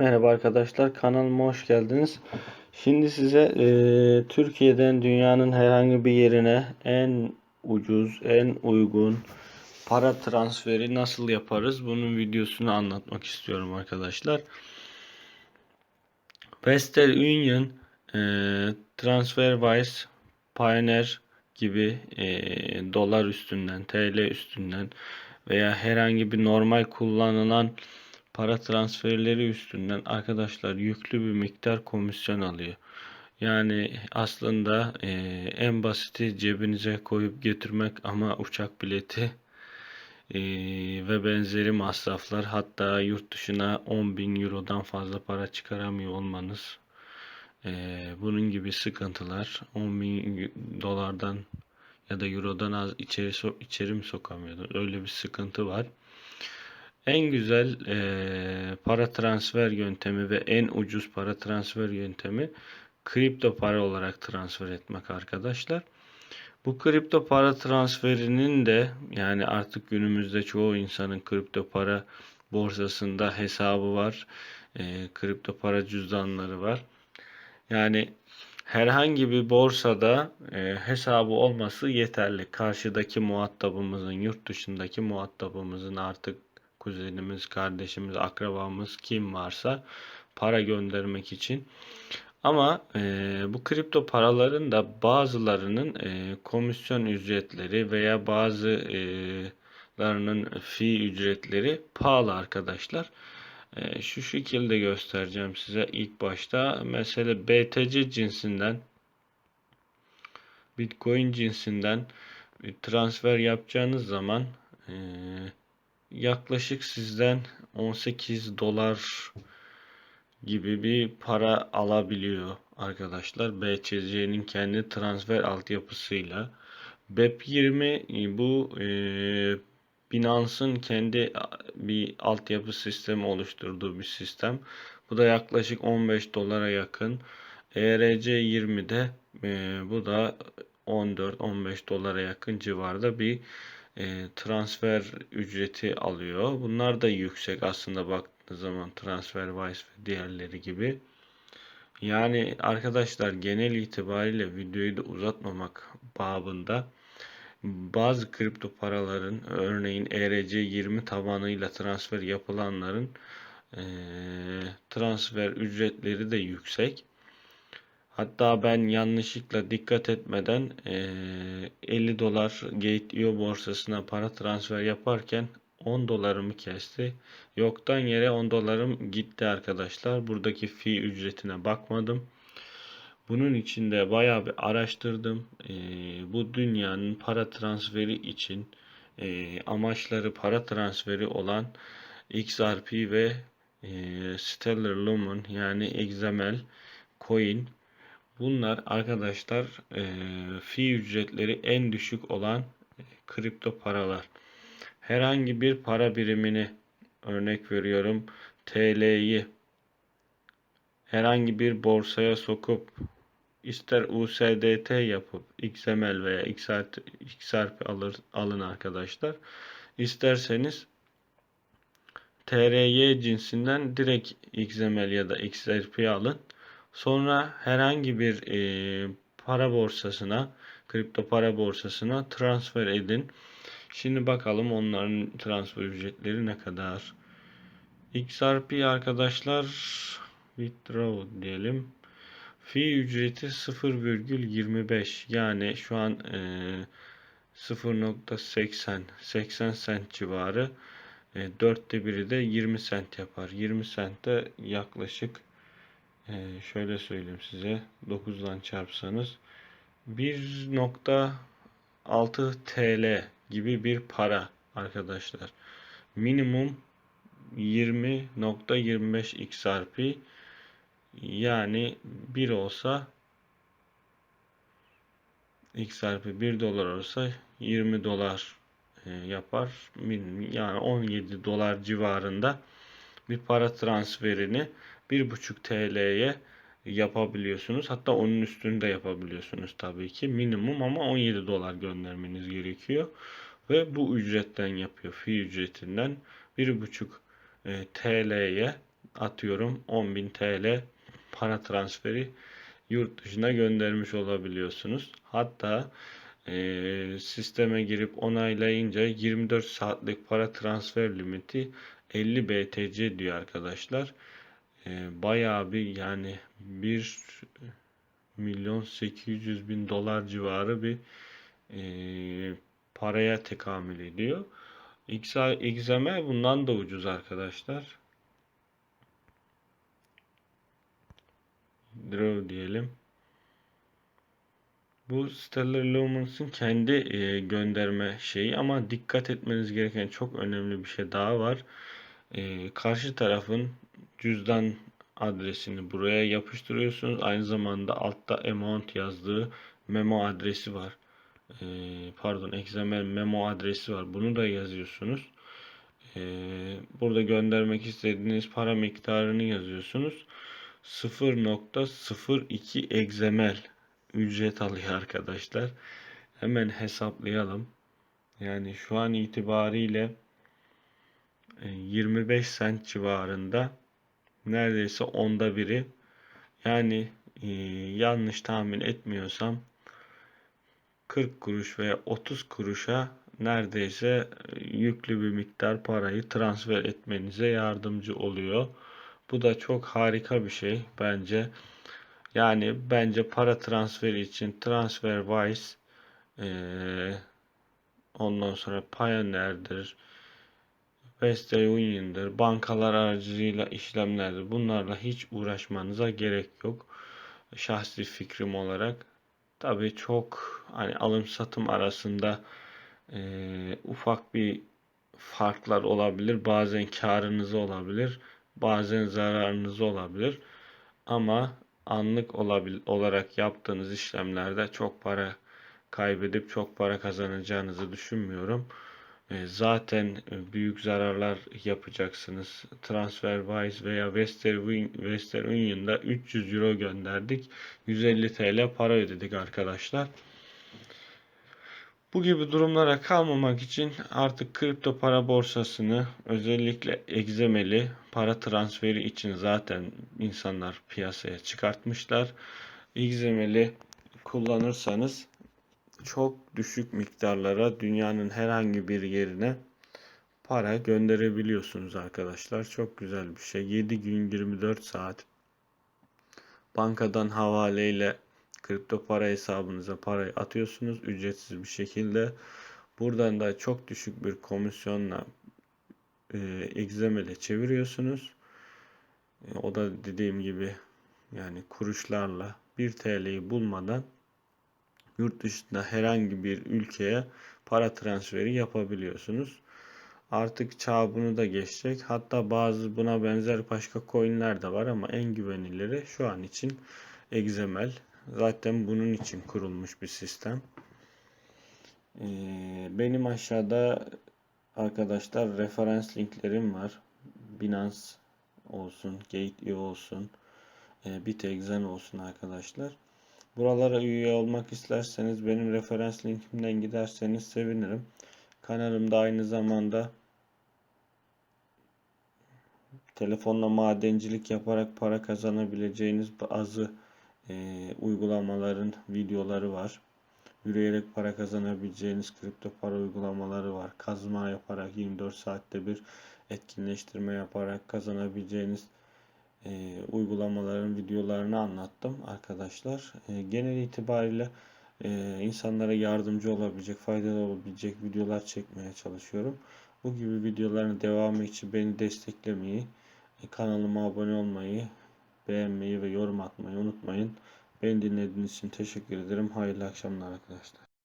Merhaba arkadaşlar kanalıma hoş geldiniz. Şimdi size e, Türkiye'den dünyanın herhangi bir yerine en ucuz, en uygun para transferi nasıl yaparız? Bunun videosunu anlatmak istiyorum arkadaşlar. Western Union, e, TransferWise, Pioneer gibi e, dolar üstünden, TL üstünden veya herhangi bir normal kullanılan para transferleri üstünden arkadaşlar yüklü bir miktar komisyon alıyor. Yani aslında e, en basiti cebinize koyup getirmek ama uçak bileti e, ve benzeri masraflar hatta yurt dışına 10 bin eurodan fazla para çıkaramıyor olmanız e, bunun gibi sıkıntılar 10 bin dolardan ya da eurodan az içeri, içeri mi sokamıyordun öyle bir sıkıntı var. En güzel e, para transfer yöntemi ve en ucuz para transfer yöntemi kripto para olarak transfer etmek arkadaşlar. Bu kripto para transferinin de yani artık günümüzde çoğu insanın kripto para borsasında hesabı var. E, kripto para cüzdanları var. Yani herhangi bir borsada e, hesabı olması yeterli. Karşıdaki muhatabımızın, yurt dışındaki muhatabımızın artık kuzenimiz, kardeşimiz, akrabamız kim varsa para göndermek için. Ama e, bu kripto paraların da bazılarının e, komisyon ücretleri veya bazılarının fi ücretleri pahalı arkadaşlar. E, şu şekilde göstereceğim size ilk başta. Mesela BTC cinsinden Bitcoin cinsinden transfer yapacağınız zaman e, yaklaşık sizden 18 dolar gibi bir para alabiliyor arkadaşlar. BCC'nin kendi transfer altyapısıyla. BEP20 bu e, Binance'ın kendi bir altyapı sistemi oluşturduğu bir sistem. Bu da yaklaşık 15 dolara yakın. ERC20'de e, bu da 14-15 dolara yakın civarda bir e, transfer ücreti alıyor. Bunlar da yüksek aslında baktığınız zaman TransferWise ve diğerleri gibi. Yani arkadaşlar genel itibariyle videoyu da uzatmamak babında bazı kripto paraların örneğin ERC20 tabanıyla transfer yapılanların e, transfer ücretleri de yüksek. Hatta ben yanlışlıkla dikkat etmeden e, 50 dolar Gate.io borsasına para transfer yaparken 10 dolarımı kesti. Yoktan yere 10 dolarım gitti arkadaşlar. Buradaki fi ücretine bakmadım. Bunun için de bayağı bir araştırdım. E, bu dünyanın para transferi için e, amaçları para transferi olan XRP ve e, Stellar Lumen yani XML coin Bunlar arkadaşlar e, fi ücretleri en düşük olan e, kripto paralar. Herhangi bir para birimini örnek veriyorum TL'yi herhangi bir borsaya sokup ister USDT yapıp XML veya XRP, alır, alın arkadaşlar. İsterseniz TRY cinsinden direkt XML ya da XRP alın. Sonra herhangi bir e, para borsasına, kripto para borsasına transfer edin. Şimdi bakalım onların transfer ücretleri ne kadar. XRP arkadaşlar withdraw diyelim. Fi ücreti 0,25 yani şu an e, 0.80 80 sent civarı. E, dörtte biri de 20 sent yapar. 20 sent de yaklaşık ee, şöyle söyleyeyim size 9'dan çarpsanız 1.6 TL gibi bir para arkadaşlar. Minimum 20.25 XRP yani 1 olsa XRP 1 dolar olsa 20 dolar e, yapar. Yani 17 dolar civarında bir para transferini 1.5 TL'ye yapabiliyorsunuz. Hatta onun üstünde yapabiliyorsunuz tabii ki. Minimum ama 17 dolar göndermeniz gerekiyor. Ve bu ücretten yapıyor. Fi ücretinden 1.5 e, TL'ye atıyorum 10.000 TL para transferi yurt dışına göndermiş olabiliyorsunuz. Hatta e, sisteme girip onaylayınca 24 saatlik para transfer limiti 50 BTC diyor arkadaşlar. E, bayağı bir yani 1 milyon 800 bin dolar civarı bir e, paraya tekamül ediyor. XML bundan da ucuz arkadaşlar. Draw diyelim. Bu Stellar Luminos'un kendi e, gönderme şeyi ama dikkat etmeniz gereken çok önemli bir şey daha var. E, karşı tarafın cüzdan adresini buraya yapıştırıyorsunuz. Aynı zamanda altta amount yazdığı memo adresi var. E, pardon XML memo adresi var. Bunu da yazıyorsunuz. E, burada göndermek istediğiniz para miktarını yazıyorsunuz. 0.02 XML ücret alıyor arkadaşlar. Hemen hesaplayalım. Yani şu an itibariyle 25 sent civarında neredeyse onda biri yani e, yanlış tahmin etmiyorsam 40 kuruş veya 30 kuruşa neredeyse yüklü bir miktar parayı transfer etmenize yardımcı oluyor. Bu da çok harika bir şey bence. Yani bence para transferi için TransferWise ee, ondan sonra Pioneer'dir, Western Union'dır, bankalar aracılığıyla işlemlerdir. Bunlarla hiç uğraşmanıza gerek yok. Şahsi fikrim olarak. Tabii çok hani alım satım arasında e, ufak bir farklar olabilir. Bazen karınız olabilir. Bazen zararınız olabilir. Ama anlık olabil olarak yaptığınız işlemlerde çok para kaybedip çok para kazanacağınızı düşünmüyorum. E, zaten büyük zararlar yapacaksınız. TransferWise veya Western Union'da 300 euro gönderdik. 150 TL para ödedik arkadaşlar. Bu gibi durumlara kalmamak için artık kripto para borsasını özellikle egzemeli para transferi için zaten insanlar piyasaya çıkartmışlar. Egzemeli kullanırsanız çok düşük miktarlara dünyanın herhangi bir yerine para gönderebiliyorsunuz arkadaşlar. Çok güzel bir şey. 7 gün 24 saat bankadan havaleyle kripto para hesabınıza parayı atıyorsunuz ücretsiz bir şekilde. Buradan da çok düşük bir komisyonla e, egzemele çeviriyorsunuz. E, o da dediğim gibi yani kuruşlarla 1 TL'yi bulmadan yurt dışında herhangi bir ülkeye para transferi yapabiliyorsunuz. Artık çağ bunu da geçecek. Hatta bazı buna benzer başka coinler de var ama en güvenilleri şu an için XML. Zaten bunun için kurulmuş bir sistem. Ee, benim aşağıda arkadaşlar referans linklerim var. Binance olsun, Gate.io olsun, e, Bitexen olsun arkadaşlar. Buralara üye olmak isterseniz benim referans linkimden giderseniz sevinirim. Kanalımda aynı zamanda telefonla madencilik yaparak para kazanabileceğiniz bazı e, uygulamaların videoları var. Yürüyerek para kazanabileceğiniz kripto para uygulamaları var. Kazma yaparak 24 saatte bir etkinleştirme yaparak kazanabileceğiniz e, uygulamaların videolarını anlattım arkadaşlar. E, genel itibariyle e, insanlara yardımcı olabilecek, faydalı olabilecek videolar çekmeye çalışıyorum. Bu gibi videoların devamı için beni desteklemeyi, e, kanalıma abone olmayı, beğenmeyi ve yorum atmayı unutmayın. Beni dinlediğiniz için teşekkür ederim. Hayırlı akşamlar arkadaşlar.